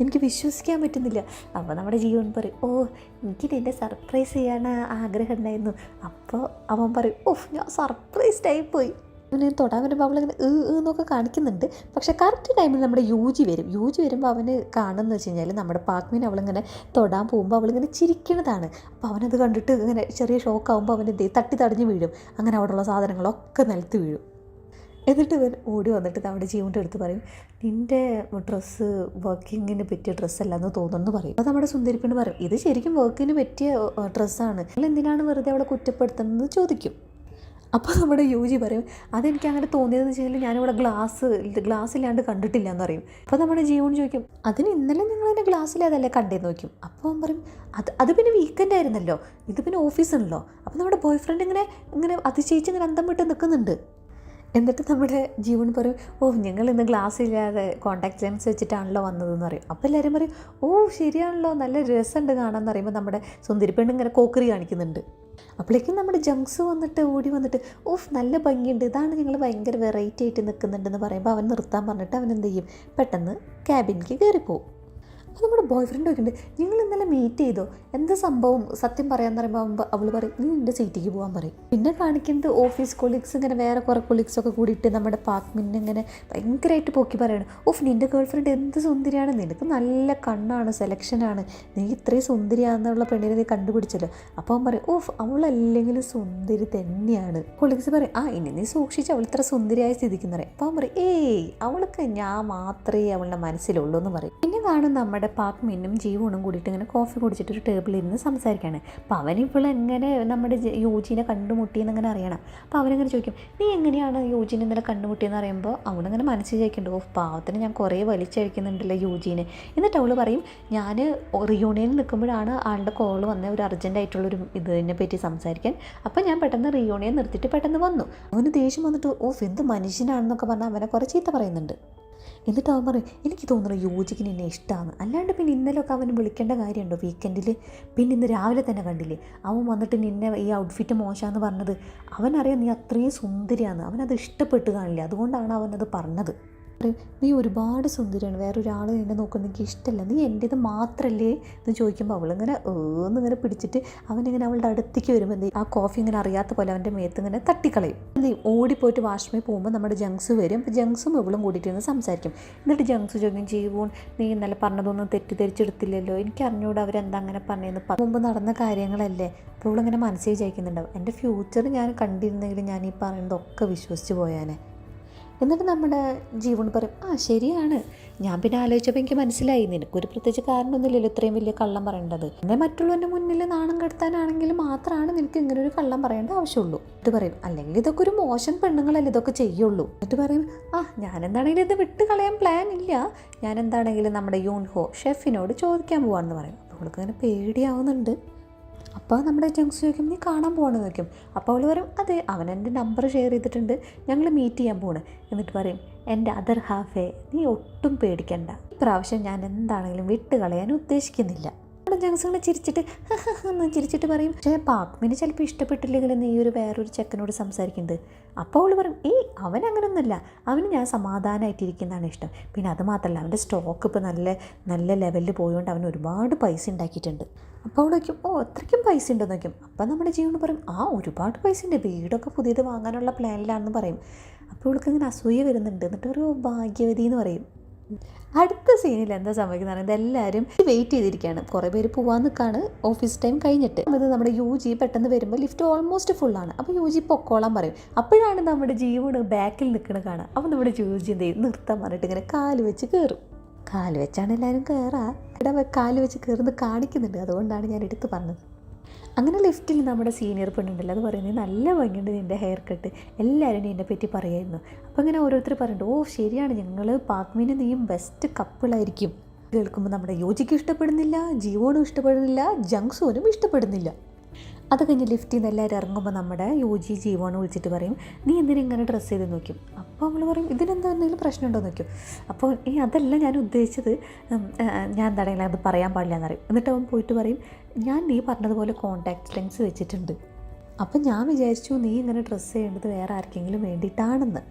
എനിക്ക് വിശ്വസിക്കാൻ പറ്റുന്നില്ല. അപ്പോൾ നമ്മുടെ ജീവൻ പറയും ഓ എനിക്ക് നിന്നെ സർപ്രൈസ് ചെയ്യാൻ ആഗ്രഹം ഉണ്ടായിരുന്നു. അപ്പോൾ അവൻ പറയും ഓഹ് ഞാൻ സർപ്രൈസ്ഡായി പോയി. അവന് തൊടാൻ വരുമ്പോൾ അവളിങ്ങനെ ഏ എന്നൊക്കെ കാണിക്കുന്നുണ്ട്. പക്ഷേ കറക്റ്റ് ടൈമിൽ നമ്മുടെ യു ജി വരും. യു ജി വരുമ്പോൾ അവന് കാണുന്നത് വെച്ച് കഴിഞ്ഞാൽ നമ്മുടെ പാക്മീൻ അവളിങ്ങനെ തൊടാൻ പോകുമ്പോൾ അവളിങ്ങനെ ചിരിക്കണതാണ് അപ്പോൾ അവനത് കണ്ടിട്ട് ഇങ്ങനെ ചെറിയ ഷോക്ക് ആകുമ്പോൾ അവൻ എന്ത് തട്ടി തടഞ്ഞ് വീഴും. അങ്ങനെ അവിടെയുള്ള സാധനങ്ങളൊക്കെ നിലത്ത് വീഴും. എന്നിട്ട് ഇവൻ ഓടി വന്നിട്ട് നമ്മുടെ ജീവന്റെ അടുത്ത് പറയും നിന്റെ ഡ്രസ്സ് വർക്കിങ്ങിന് പറ്റിയ ഡ്രസ്സല്ല എന്ന് തോന്നുന്നു പറയും. അപ്പോൾ നമ്മുടെ സുന്ദരിപ്പെണ്ണ് പറയും ഇത് ശരിക്കും വർക്കിന് പറ്റിയ ഡ്രസ്സാണ്. നിങ്ങൾ എന്തിനാണ് വെറുതെ അവളെ കുറ്റപ്പെടുത്തുന്നത് ചോദിക്കും. അപ്പോൾ നമ്മുടെ യു ജി പറയും അതെനിക്ക് അങ്ങനെ തോന്നിയതെന്ന് വെച്ച് കഴിഞ്ഞാൽ ഞാനിവിടെ ഗ്ലാസ് ഗ്ലാസ് ഇല്ലാണ്ട് കണ്ടിട്ടില്ല എന്ന് പറയും. അപ്പോൾ നമ്മുടെ ജീവൻ ചോദിക്കും അതിന് ഇന്നലെ നിങ്ങൾ എന്നെ ഗ്ലാസ്സിലേതല്ലേ കണ്ടേന്ന്? നോക്കും അപ്പോൾ അവൻ പറയും അത് അത് പിന്നെ വീക്കെൻഡ് ആയിരുന്നല്ലോ ഇത് പിന്നെ ഓഫീസാണല്ലോ അപ്പോൾ നമ്മുടെ ബോയ് ഫ്രണ്ട് ഇങ്ങനെ ഇങ്ങനെ അതിശയിച്ച് ഇങ്ങനെ അന്തം വിട്ട് നിൽക്കുന്നുണ്ട്. എന്നിട്ട് നമ്മുടെ ജീവൻ പറയും ഓ ഞങ്ങൾ ഇന്ന് ഗ്ലാസ് ഇല്ലാതെ കോൺടാക്ട് ലെൻസ് വെച്ചിട്ടാണല്ലോ വന്നതെന്ന് പറയും. അപ്പോൾ എല്ലാവരും പറയും ഓ ശരിയാണല്ലോ നല്ല രസമുണ്ട് കാണാമെന്ന് പറയുമ്പോൾ നമ്മുടെ സുന്ദരി പെണ്ണ് ഇങ്ങനെ കോക്കറി കാണിക്കുന്നുണ്ട്. അപ്പോഴേക്കും നമ്മുടെ ജങ്ക്സ് വന്നിട്ട് ഓടി വന്നിട്ട് ഓഫ് നല്ല ഭംഗിയുണ്ട് ഇതാണ് ഞങ്ങൾ ഭയങ്കര വെറൈറ്റി ആയിട്ട് നിൽക്കുന്നുണ്ടെന്ന് പറയുമ്പോൾ അവൻ നിർത്താൻ പറഞ്ഞിട്ട് അവൻ എന്ത് ചെയ്യും? പെട്ടെന്ന് ക്യാബിനിലേക്ക് കയറിപ്പോവും. അപ്പോൾ നമ്മുടെ ബോയ് ഫ്രണ്ട് ചോദിക്കുന്നുണ്ട് നിങ്ങൾ ഇന്നലെ മീറ്റ് ചെയ്തോ? എന്താ സംഭവം? സത്യം പറയാൻ പറയുമ്പോൾ അവൾ പറയും നീ എന്റെ സീറ്റിലേക്ക് പോകാൻ പറയും. പിന്നെ കാണിക്കുന്നത് ഓഫീസ് കൊളീഗ്സ് ഇങ്ങനെ വേറെ കുറേ കൊളീഗ്സ് ഒക്കെ കൂടിയിട്ട് നമ്മുടെ പാക്മിന്നെ ഇങ്ങനെ ഭയങ്കരമായിട്ട് പൊക്കി പറയാണ്. ഓഫ് നിന്റെ ഗേൾ ഫ്രണ്ട് എന്ത് സുന്ദരിയാണ്? നിനക്ക് നല്ല കണ്ണാണ് സെലക്ഷനാണ് നീ ഇത്രയും സുന്ദരിയാണെന്നുള്ള പെണ്ണിനെ നീ കണ്ടുപിടിച്ചല്ലോ. അപ്പോൾ അവൻ പറയും ഓഫ് അവളല്ലെങ്കിലും സുന്ദരി തന്നെയാണ്. കൊളീഗ്സ് പറയും ആ ഇനി നീ സൂക്ഷിച്ച് അവൾ ഇത്ര സുന്ദരിയായ സ്ഥിതിക്കുന്നറിയാം അപ്പോൾ അവൻ പറയും ഏയ് അവൾക്ക് ഞാൻ മാത്രമേ അവളുടെ മനസ്സിലുള്ളൂ എന്ന് പറയും. പിന്നെ കാണും നമ്മുടെ പാക്മിന്നും ജീവനും കൂടിയിട്ട് ഇങ്ങനെ കോഫി കുടിച്ചിട്ട് ഒരു ടേബിളിൽ ഇരുന്ന് സംസാരിക്കുകയാണ് അപ്പോൾ അവൻ ഇപ്പോൾ എങ്ങനെ നമ്മുടെ യോജിനെ കണ്ടുമുട്ടിയെന്ന് അങ്ങനെ അറിയണം. അപ്പോൾ അവനങ്ങനെ ചോദിക്കും നീ എങ്ങനെയാണ് യൂജിനെ ഇന്നലെ കണ്ടുമുട്ടിയെന്ന് അറിയുമ്പോൾ അവളിങ്ങനെ മനസ്സിൽ ചോദിക്കുന്നുണ്ട് ഓ പാവത്തിന് ഞാൻ കുറേ വലിച്ചഴിക്കുന്നുണ്ടല്ലോ യൂജീനെ. എന്നിട്ട് അവൾ പറയും ഞാൻ റിയൂണിയനിൽ നിൽക്കുമ്പോഴാണ് ആളുടെ കോൾ വന്ന ഒരു അർജന്റായിട്ടുള്ളൊരു ഇതിനെ പറ്റി സംസാരിക്കാൻ. അപ്പോൾ ഞാൻ പെട്ടെന്ന് റിയൂണിയൻ നിർത്തിയിട്ട് പെട്ടെന്ന് വന്നു. അവന് ദേഷ്യം വന്നിട്ട് ഓ എന്ത് മനുഷ്യനാണെന്നൊക്കെ പറഞ്ഞാൽ അവനെ കുറേ ചീത്ത പറയുന്നുണ്ട്. എന്നിട്ട് അവൻ പറയും എനിക്ക് തോന്നുന്നു യോജിക്കിന് എന്നെ ഇഷ്ടമാണ് അല്ലാണ്ട് പിന്നെ ഇന്നലെയൊക്കെ അവൻ വിളിക്കേണ്ട കാര്യമുണ്ടോ വീക്കെൻഡിൽ പിന്നെ ഇന്ന് രാവിലെ തന്നെ കണ്ടില്ലേ? അവൻ വന്നിട്ട് നിന്നെ ഈ ഔട്ട്ഫിറ്റ് മോശമെന്ന് പറഞ്ഞത്. അവനറിയാം നീ അത്രയും സുന്ദരിയാണ് അവനത് ഇഷ്ടപ്പെട്ട് കാണില്ല. അതുകൊണ്ടാണ് അവനത് പറഞ്ഞത്. നീ ഒരുപാട് സുന്ദരിയാണ്. വേറൊരാൾ നിന്നെ നോക്കുന്ന എനിക്ക് ഇഷ്ടമല്ല നീ എന്റേത് മാത്രമല്ലേ എന്ന് ചോദിക്കുമ്പോൾ അവളിങ്ങനെ ഏന്നിങ്ങനെ പിടിച്ചിട്ട് അവനിങ്ങനെ അവളുടെ അടുത്തേക്ക് വരുമ്പോൾ എന്ത് ആ കോഫി ഇങ്ങനെ അറിയാത്ത പോലെ അവന്റെ മേത്ത് ഇങ്ങനെ തട്ടിക്കളയും. ചെയ്യും? ഓടിപ്പോയിട്ട് വാഷ്റൂമിൽ പോകുമ്പോൾ നമ്മുടെ ജങ്സ് വരും. അപ്പോൾ ജങ്സും ഇവളും കൂടിയിട്ട് ഇരുന്ന് സംസാരിക്കും. എന്നിട്ട് ജങ്സ് ചോദിക്കും ജീവൂൺ നീ ഇന്നലെ പറഞ്ഞതൊന്നും തെറ്റിദ്ധരിച്ചെടുത്തില്ലല്ലോ. എനിക്ക് അറിഞ്ഞുകൂടെ അവരെന്താ അങ്ങനെ പറഞ്ഞതെന്ന് മുമ്പ് നടന്ന കാര്യങ്ങളല്ലേ? അപ്പോൾ ഇവളിങ്ങനെ മനസ്സിൽ വിചാരിക്കുന്നുണ്ടാവും. എന്റെ ഫ്യൂച്ചർ ഞാൻ കണ്ടിരുന്നെങ്കിൽ ഞാൻ ഈ പറയുന്നതൊക്കെ വിശ്വസിച്ച് പോയാനെ. എന്നിട്ട് നമ്മുടെ ജീവൻ പറയും ആ ശരിയാണ്. ഞാൻ പിന്നെ ആലോചിച്ചപ്പോൾ എനിക്ക് മനസ്സിലായി. നിനക്കൊരു പ്രത്യേകിച്ച് കാരണമൊന്നുമില്ലല്ലോ ഇത്രയും വലിയ കള്ളം പറയേണ്ടത്. എന്നെ മറ്റുള്ളവന്റെ മുന്നിൽ നാണം കെടുത്താനാണെങ്കിൽ മാത്രമാണ് നിനക്ക് ഇങ്ങനെ ഒരു കള്ളം പറയേണ്ട ആവശ്യമുള്ളൂ. ഇത് പറയും അല്ലെങ്കിൽ ഇതൊക്കെ ഒരു മോശം പെണ്ണുങ്ങളല്ലേ ഇതൊക്കെ ചെയ്യുള്ളൂ. എന്നിട്ട് പറയും ആ ഞാൻ എന്താണെങ്കിലും ഇത് വിട്ട് കളയാൻ പ്ലാൻ ഇല്ല. ഞാൻ എന്താണെങ്കിലും നമ്മുടെ യൂൺഹോ ഷെഫിനോട് ചോദിക്കാൻ പോവാണെന്ന് പറയും. അപ്പോൾ അവൾക്ക് അങ്ങനെ പേടിയാവുന്നുണ്ട്. അപ്പോൾ നമ്മുടെ ജംഗ്സ് ചോദിക്കും നീ കാണാൻ പോകണമെന്ന് ചോദിക്കും. അപ്പോൾ അവൾ പറയും അതെ അവൻ എന്റെ നമ്പർ ഷെയർ ചെയ്തിട്ടുണ്ട്. ഞങ്ങൾ മീറ്റ് ചെയ്യാൻ പോണ് എന്നിട്ട് പറയും എന്റെ അതർ ഹാഫേ നീ ഒട്ടും പേടിക്കണ്ട. ഇപ്രാവശ്യം ഞാൻ എന്താണെങ്കിലും വിട്ട് കളയാൻ ഉദ്ദേശിക്കുന്നില്ല. നമ്മുടെ ഇങ്ങനെ ചിരിച്ചിട്ട് എന്ന് ചിരിച്ചിട്ട് പറയും. പക്ഷേ പാക്മിന് ചിലപ്പോൾ ഇഷ്ടപ്പെട്ടില്ലെങ്കിൽ നീ ഒരു വേറൊരു ചെക്കനോട് സംസാരിക്കുന്നത്. അപ്പോൾ അവൾ പറയും ഏയ് അവൻ അങ്ങനൊന്നുമില്ല. അവന് ഞാൻ സമാധാനമായിട്ടിരിക്കുന്നതാണ് ഇഷ്ടം. പിന്നെ അത് മാത്രമല്ല അവന്റെ സ്റ്റോക്ക് ഇപ്പോൾ നല്ല നല്ല ലെവലിൽ പോയതുകൊണ്ട് അവൻ ഒരുപാട് പൈസ ഉണ്ടാക്കിയിട്ടുണ്ട്. അപ്പോൾ അവിടെ വയ്ക്കും ഓ അത്രയ്ക്കും പൈസ ഉണ്ടെന്ന് വയ്ക്കും. അപ്പം നമ്മുടെ ജീവൻ പറയും ആ ഒരുപാട് പൈസ ഉണ്ട് വീടൊക്കെ പുതിയത് വാങ്ങാനുള്ള പ്ലാനിലാണെന്ന് പറയും. അപ്പോൾ ഇവൾക്ക് ഇങ്ങനെ അസൂയ വരുന്നുണ്ട് എന്നിട്ട് ഒരു ഭാഗ്യവതി എന്ന് പറയും. അടുത്ത സീനിൽ എന്താ സംഭവിക്കുന്നത് പറയുന്നത് എല്ലാവരും വെയിറ്റ് ചെയ്തിരിക്കുകയാണ്. കുറേ പേര് പോകാൻ നിൽക്കുകയാണ് ഓഫീസ് ടൈം കഴിഞ്ഞിട്ട്. അത് നമ്മുടെ യു ജി പെട്ടെന്ന് വരുമ്പോൾ ലിഫ്റ്റ് ഓൾമോസ്റ്റ് ഫുള്ളാണ് അപ്പോൾ യു ജി പൊക്കോളാൻ പറയും. അപ്പോഴാണ് നമ്മുടെ ജീവൻ ബാക്കിൽ നിൽക്കണ കാണുക. അപ്പോൾ നമ്മുടെ യു ജി എന്ത് ചെയ്യും? നിർത്താൻ പറഞ്ഞിട്ട് ഇങ്ങനെ കാൽ വെച്ച് കയറും. കാൽ വെച്ചാണ് എല്ലാവരും കയറുക ഇവിടെ കാൽ വെച്ച് കയറുന്നത് കാണിക്കുന്നുണ്ട്. അതുകൊണ്ടാണ് ഞാൻ എടുത്ത് പറഞ്ഞത്. അങ്ങനെ ലിഫ്റ്റിൽ നമ്മുടെ സീനിയർ പെണ്ണുണ്ടല്ലോ അത് പറയുന്നത് നല്ല ഭംഗിയുണ്ട് നിന്റെ ഹെയർ കട്ട് എല്ലാവരും നിന്നെ പറ്റി പറയായിരുന്നു. അപ്പോൾ ഇങ്ങനെ ഓരോരുത്തർ പറയുന്നുണ്ട് ഓ ശരിയാണ്. ഞങ്ങൾ പാക്മിനും നീയും ബെസ്റ്റ് കപ്പിളായിരിക്കും കേൾക്കുമ്പോൾ നമ്മുടെ യോജിക്ക് ഇഷ്ടപ്പെടുന്നില്ല ജീവോനും ഇഷ്ടപ്പെടുന്നില്ല ജങ്സോനും ഇഷ്ടപ്പെടുന്നില്ല. അത് കഴിഞ്ഞ് ലിഫ്റ്റിൽ നിന്ന് എല്ലാവരും ഇറങ്ങുമ്പോൾ നമ്മുടെ യോജി ജീവോണ് വിളിച്ചിട്ട് പറയും നീ എന്തിനാ ഇങ്ങനെ ഡ്രസ്സ് ചെയ്ത് നോക്കും അപ്പോൾ അവൾ പറയും ഇതിനെന്താ എന്തെങ്കിലും പ്രശ്നമുണ്ടോ? നോക്കും അപ്പോൾ ഈ അതല്ല ഞാൻ ഉദ്ദേശിച്ചത് ഞാൻ എന്താണെങ്കിലും അത് പറയാൻ പാടില്ല എന്നറിയും എന്നിട്ട് അവൻ പോയിട്ട് പറയും ഞാൻ നീ പറഞ്ഞതുപോലെ കോൺടാക്ട് ലെൻസ് വെച്ചിട്ടുണ്ട്. അപ്പം ഞാൻ വിചാരിച്ചു നീ ഇങ്ങനെ ഡ്രസ്സ് ചെയ്യേണ്ടത് വേറെ ആർക്കെങ്കിലും വേണ്ടിയിട്ടാണെന്ന്.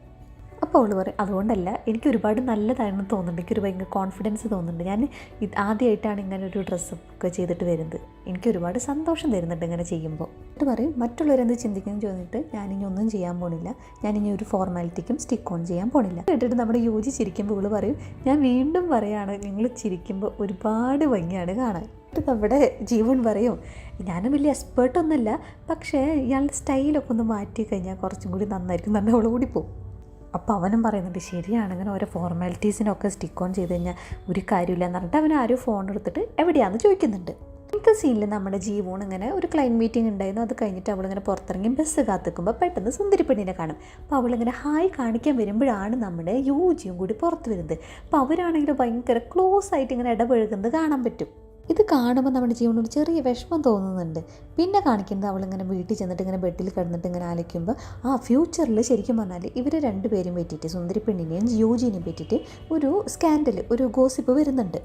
അപ്പോൾ അവൾ പറയും അതുകൊണ്ടല്ല എനിക്ക് ഒരുപാട് നല്ലതാണെന്ന് തോന്നുന്നുണ്ട്. എനിക്കൊരു ഭയങ്കര കോൺഫിഡൻസ് തോന്നുന്നുണ്ട്. ഞാൻ ഇത് ആദ്യമായിട്ടാണ് ഇങ്ങനെ ഒരു ഡ്രസ്സ് ഒക്കെ ചെയ്തിട്ട് വരുന്നത്. എനിക്ക് ഒരുപാട് സന്തോഷം തരുന്നുണ്ട് ഇങ്ങനെ ചെയ്യുമ്പോൾ. എന്നിട്ട് പറയും മറ്റുള്ളവരെന്ത് ചിന്തിക്കുന്നു ചോദിച്ചിട്ട് ഞാനിനി ഒന്നും ചെയ്യാൻ പോണില്ല. ഞാനിനി ഒരു ഫോർമാലിറ്റിക്കും സ്റ്റിക്ക് ഓൺ ചെയ്യാൻ പോണില്ല. കേട്ടിട്ട് നമ്മുടെ യോജി ചിരിക്കുമ്പോൾ ഇവൾ പറയും ഞാൻ വീണ്ടും പറയുകയാണ് നിങ്ങൾ ചിരിക്കുമ്പോൾ ഒരുപാട് ഭംഗിയാണ് കാണാൻ. നമ്മുടെ ജീവൻ പറയും ഞാനും വലിയ എക്സ്പേർട്ടൊന്നുമല്ല പക്ഷേ ഇയാളുടെ സ്റ്റൈലൊക്കെ ഒന്ന് മാറ്റി കഴിഞ്ഞാൽ കുറച്ചും കൂടി നന്നായിരിക്കും നല്ല പോകും അപ്പോൾ അവനും പറയുന്നുണ്ട് ശരിയാണ് അങ്ങനെ ഓരോ ഫോർമാലിറ്റീസിനൊക്കെ സ്റ്റിക്ക് ഓൺ ചെയ്ത് കഴിഞ്ഞാൽ ഒരു കാര്യമില്ല എന്ന് പറഞ്ഞിട്ട് അവൻ ആരും ഫോൺ എടുത്തിട്ട് എവിടെയാണെന്ന് ചോദിക്കുന്നുണ്ട്. ഇന്നത്തെ സീനിൽ നമ്മുടെ ജീവോൺ ഇങ്ങനെ ഒരു ക്ലൈൻ മീറ്റിംഗ് ഉണ്ടായിരുന്നു. അത് കഴിഞ്ഞിട്ട് അവളിങ്ങനെ പുറത്തിറങ്ങി ബസ് കാത്തിക്കുമ്പോൾ പെട്ടെന്ന് സുന്ദരി പെണ്ണിനെ കാണും. അപ്പോൾ അവളിങ്ങനെ ഹായ് കാണിക്കാൻ വരുമ്പോഴാണ് നമ്മുടെ യൂജിയും കൂടി പുറത്ത് വരുന്നത്. അപ്പോൾ അവരാണെങ്കിൽ ഭയങ്കര ക്ലോസ് ആയിട്ട് ഇങ്ങനെ ഇടപഴകുന്നത് കാണാൻ പറ്റും. ഇത് കാണുമ്പോൾ നമ്മുടെ ജീവനോട് ചെറിയ വിഷമം തോന്നുന്നുണ്ട്. പിന്നെ കാണിക്കുന്നത് അവളിങ്ങനെ വീട്ടിൽ ചെന്നിട്ട് ഇങ്ങനെ ബെഡിൽ കിടന്നിട്ട് ഇങ്ങനെ ആലോചിക്കുമ്പോൾ ആ ഫ്യൂച്ചറിൽ ശരിക്കും പറഞ്ഞാൽ ഇവർ രണ്ടുപേരും പറ്റിയിട്ട് സുന്ദരി പെണ്ണിനെയും യൂജിനെയും പറ്റിയിട്ട് ഒരു സ്കാൻഡൽ ഒരു ഗോസിപ്പ് വരുന്നുണ്ട്.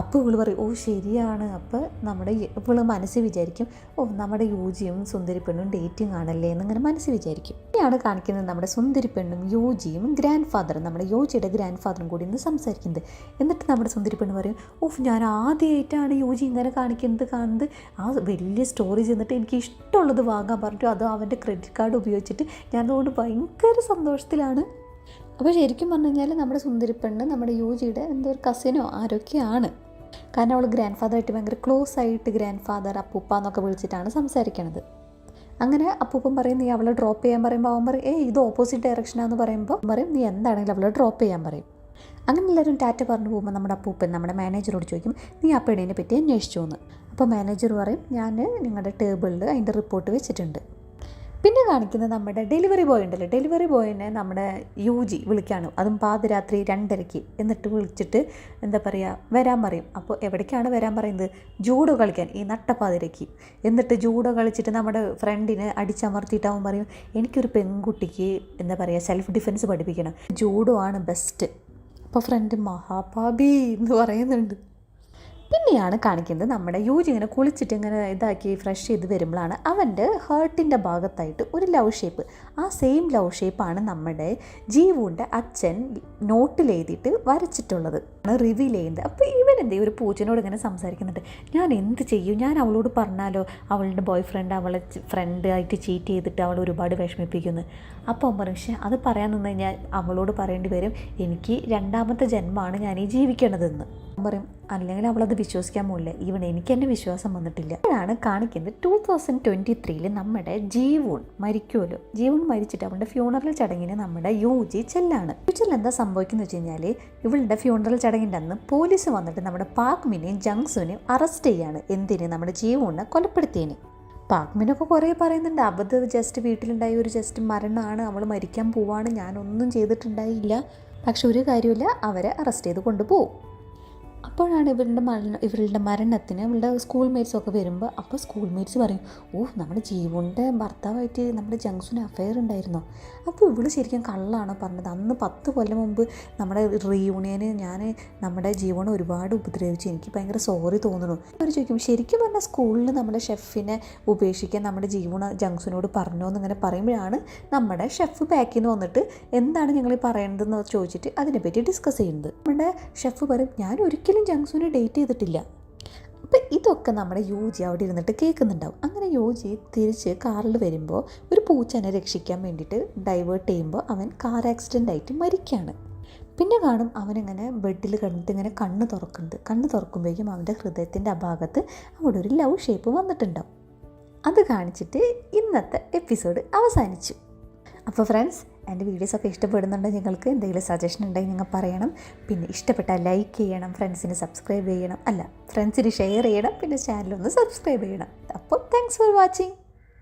അപ്പോൾ ഇവൾ പറയും ഓ ശരിയാണ്. അപ്പോൾ നമ്മുടെ ഇവൾ മനസ്സ് വിചാരിക്കും ഓ നമ്മുടെ യോജിയും സുന്ദരി പെണ്ണും ഡേറ്റിംഗ് ആണല്ലേ എന്നിങ്ങനെ മനസ്സ് വിചാരിക്കും. ഇനിയാണ് കാണിക്കുന്നത് നമ്മുടെ സുന്ദരി പെണ്ണും യോജിയും ഗ്രാൻഡ് ഫാദറും നമ്മുടെ യോജിയുടെ ഗ്രാൻഡ് ഫാദറും കൂടി ഇന്ന് സംസാരിക്കുന്നത്. എന്നിട്ട് നമ്മുടെ സുന്ദരി പെണ്ണ് പറയും ഓഫ് ഞാൻ ആദ്യമായിട്ടാണ് യോജി ഇങ്ങനെ കാണിക്കുന്നത് കാണുന്നത്. ആ വലിയ സ്റ്റോറി ചെന്നിട്ട് എനിക്ക് ഇഷ്ടമുള്ളത് വാങ്ങാൻ പറഞ്ഞിട്ട് അത് അവന്റെ ക്രെഡിറ്റ് കാർഡ് ഉപയോഗിച്ചിട്ട് ഞാൻ അതുകൊണ്ട് ഭയങ്കര സന്തോഷത്തിലാണ്. അപ്പോൾ ശരിക്കും പറഞ്ഞു കഴിഞ്ഞാൽ നമ്മുടെ സുന്ദരിപ്പെണ്ണ് നമ്മുടെ യൂജിയുടെ എന്തോ ഒരു കസിനോ ആരൊക്കെയാണ്. കാരണം അവൾ ഗ്രാൻഡ് ഫാദറായിട്ട് ഭയങ്കര ക്ലോസ് ആയിട്ട് ഗ്രാൻഡ് ഫാദർ അപ്പൂപ്പ എന്നൊക്കെ വിളിച്ചിട്ടാണ് സംസാരിക്കണത്. അങ്ങനെ അപ്പൂപ്പൻ പറയും നീ അവളെ ഡ്രോപ്പ് ചെയ്യാൻ പറയുമ്പോൾ അവൻ പറയും ഏയ് ഇത് ഓപ്പോസിറ്റ് ഡയറക്ഷനാന്ന് പറയുമ്പോൾ പറയും നീ എന്താണെങ്കിലും അവളെ ഡ്രോപ്പ് ചെയ്യാൻ പറയും. അങ്ങനെ എല്ലാവരും ടാറ്റ പറഞ്ഞു പോകുമ്പോൾ നമ്മുടെ അപ്പൂപ്പൻ നമ്മുടെ മാനേജറോട് ചോദിക്കും നീ ആ പെണ്ണിനെ പറ്റി അന്വേഷിച്ചു എന്ന് അപ്പോൾ മാനേജർ പറയും ഞാൻ നിങ്ങളുടെ ടേബിളിൽ അതിന്റെ റിപ്പോർട്ട് വെച്ചിട്ടുണ്ട്. പിന്നെ കാണിക്കുന്നത് നമ്മുടെ ഡെലിവറി ബോയ് ഉണ്ടല്ലോ. ഡെലിവറി ബോയിനെ നമ്മുടെ യു ജി വിളിക്കാണ്. അതും പാതിരാത്രി രണ്ടരയ്ക്ക് എന്നിട്ട് വിളിച്ചിട്ട് എന്താ പറയുക വരാൻ പറയും. അപ്പോൾ എവിടേക്കാണ് വരാൻ പറയുന്നത്? ജൂഡോ കളിക്കാൻ ഈ നട്ടപ്പാതിരയ്ക്ക്. എന്നിട്ട് ജൂഡോ കളിച്ചിട്ട് നമ്മുടെ ഫ്രണ്ടിനെ അടിച്ചമർത്തിയിട്ടാവും പറയും എനിക്കൊരു പെൺകുട്ടിക്ക് എന്താ പറയുക സെൽഫ് ഡിഫെൻസ് പഠിപ്പിക്കണം. ജൂഡോ ആണ് ബെസ്റ്റ് അപ്പോൾ ഫ്രണ്ട് മഹാപാപി എന്ന് പറയുന്നുണ്ട്. പിന്നെയാണ് കാണിക്കുന്നത് നമ്മുടെ യൂജി ഇങ്ങനെ കുളിച്ചിട്ട് ഇങ്ങനെ ഇതാക്കി ഫ്രഷ് ചെയ്ത് വരുമ്പോഴാണ് അവന്റെ ഹേർട്ടിന്റെ ഭാഗത്തായിട്ട് ഒരു ലവ് ഷേപ്പ് ആ സെയിം ലവ് ഷേപ്പാണ് നമ്മുടെ ജീവുവിന്റെ അച്ഛൻ നോട്ടിൽ എഴുതിയിട്ട് വരച്ചിട്ടുള്ളത്. റിവീൽ ചെയ്യുന്നത്. അപ്പോൾ ഇവൻ എന്ത് ഒരു പൂച്ചനോട് ഇങ്ങനെ സംസാരിക്കുന്നുണ്ട്. ഞാൻ എന്ത് ചെയ്യും? ഞാൻ അവളോട് പറഞ്ഞാലോ? അവളുടെ ബോയ് ഫ്രണ്ട് അവളെ ഫ്രണ്ട് ആയിട്ട് ചീറ്റ് ചെയ്തിട്ട് അവൾ ഒരുപാട് വിഷമിപ്പിക്കുന്നു. അപ്പോൾ പറയും പക്ഷേ അത് പറയാൻ നിന്ന് കഴിഞ്ഞാൽ അവളോട് പറയേണ്ടി വരും. എനിക്ക് രണ്ടാമത്തെ ജന്മമാണ് ഞാൻ ഈ ജീവിക്കേണ്ടതെന്ന് അവൻ പറയും അല്ലെങ്കിൽ അവളത് വിശ്വസിക്കാൻ പോകില്ല ഈവൺ എനിക്ക് തന്നെ വിശ്വാസം വന്നിട്ടില്ല. അപ്പോഴാണ് കാണിക്കുന്നത് ടൂ തൗസൻഡ് ട്വന്റി ത്രീയിൽ നമ്മുടെ ജീവൂൺ മരിക്കുമല്ലോ ജീവൂൺ മരിച്ചിട്ട് അവളുടെ ഫ്യൂണറൽ ചടങ്ങിന് നമ്മുടെ യു ജി ചെല്ലാണ് ഫ്യൂച്ചറിൽ എന്താ സംഭവിക്കുന്നത് വെച്ച് കഴിഞ്ഞാൽ ഇവളുടെ ഫ്യൂണറൽ ചടങ്ങിന്റെ അന്ന് പോലീസ് വന്നിട്ട് നമ്മുടെ പാക്മിനെയും ജങ്സുവിനെയും അറസ്റ്റ് ചെയ്യാണ്. എന്തിന്? നമ്മുടെ ജീവൂണിനെ കൊലപ്പെടുത്തിയതിന് പാക്മിനൊക്കെ കുറേ പറയുന്നുണ്ട് അബദ്ധ ജസ്റ്റ് വീട്ടിലുണ്ടായ ഒരു ജസ്റ്റ് മരണമാണ് അവൾ മരിക്കാൻ പോവാണ്. ഞാനൊന്നും ചെയ്തിട്ടുണ്ടായില്ല. പക്ഷെ ഒരു കാര്യമില്ല അവരെ അറസ്റ്റ് ചെയ്ത് കൊണ്ടുപോകും. അപ്പോഴാണ് ഇവരുടെ മരണം ഇവരുടെ മരണത്തിന് ഇവരുടെ സ്കൂൾ മേറ്റ്സ് ഒക്കെ വരുമ്പോൾ അപ്പോൾ സ്കൂൾ മേറ്റ്സ് പറയും ഓ നമ്മുടെ ജീവന്റെ ഭർത്താവായിട്ട് നമ്മുടെ ജങ്സുന് അഫെയർ ഉണ്ടായിരുന്നോ? അപ്പോൾ ഇവൾ ശരിക്കും കള്ളാണോ പറഞ്ഞത്? അന്ന് പത്ത് കൊല്ലം മുമ്പ് നമ്മുടെ റീയൂണിയന് ഞാൻ നമ്മുടെ ജീവനെ ഒരുപാട് ഉപദ്രവിച്ചു. എനിക്ക് ഭയങ്കര സോറി തോന്നുന്നു. അവർ ചോദിക്കും ശരിക്കും പറഞ്ഞാൽ സ്കൂളിൽ നമ്മുടെ ഷെഫിനെ ഉപേക്ഷിക്കാൻ നമ്മുടെ ജീവന ജങ്സുനോട് പറഞ്ഞോ എന്നിങ്ങനെ പറയുമ്പോഴാണ് നമ്മുടെ ഷെഫ് പാക്കിൽ നിന്ന് വന്നിട്ട് എന്താണ് ഞങ്ങൾ പറയേണ്ടതെന്ന് ചോദിച്ചിട്ട് അതിനെപ്പറ്റി ഡിസ്കസ് ചെയ്യുന്നത്. നമ്മുടെ ഷെഫ് പറയും ഞാൻ ഒരിക്കലും ജങ്സുനെ ഡേറ്റ് ചെയ്തിട്ടില്ല. അപ്പം ഇതൊക്കെ നമ്മുടെ യോജി അവിടെ ഇരുന്നിട്ട് കേൾക്കുന്നുണ്ടാവും. അങ്ങനെ യോജി തിരിച്ച് കാറിൽ വരുമ്പോൾ ഒരു പൂച്ചനെ രക്ഷിക്കാൻ വേണ്ടിയിട്ട് ഡൈവേർട്ട് ചെയ്യുമ്പോൾ അവൻ കാർ ആക്സിഡന്റ് ആയിട്ട് മരിക്കുകയാണ് പിന്നെ കാണും അവനിങ്ങനെ ബെഡിൽ കിടന്നിട്ട് ഇങ്ങനെ കണ്ണ് തുറക്കുന്നത് കണ്ണ് തുറക്കുമ്പോഴേക്കും അവന്റെ ഹൃദയത്തിന്റെ അഭാഗത്ത് ഭാഗത്ത് അവിടെ ഒരു ലവ് ഷേപ്പ് വന്നിട്ടുണ്ടാവും. അത് കാണിച്ചിട്ട് ഇന്നത്തെ എപ്പിസോഡ് അവസാനിച്ചു. അപ്പോൾ ഫ്രണ്ട്സ് എന്റെ വീഡിയോസൊക്കെ ഇഷ്ടപ്പെടുന്നുണ്ടെങ്കിൽ നിങ്ങൾക്ക് എന്തെങ്കിലും സജഷൻ ഉണ്ടെങ്കിൽ നിങ്ങൾ പറയണം. പിന്നെ ഇഷ്ടപ്പെട്ട ലൈക്ക് ചെയ്യണം ഫ്രണ്ട്സിന് സബ്സ്ക്രൈബ് ചെയ്യണം. അല്ല ഫ്രണ്ട്സിന് ഷെയർ ചെയ്യണം പിന്നെ ചാനലൊന്ന് സബ്സ്ക്രൈബ് ചെയ്യണം. അപ്പോൾ താങ്ക്സ് ഫോർ വാച്ചിങ്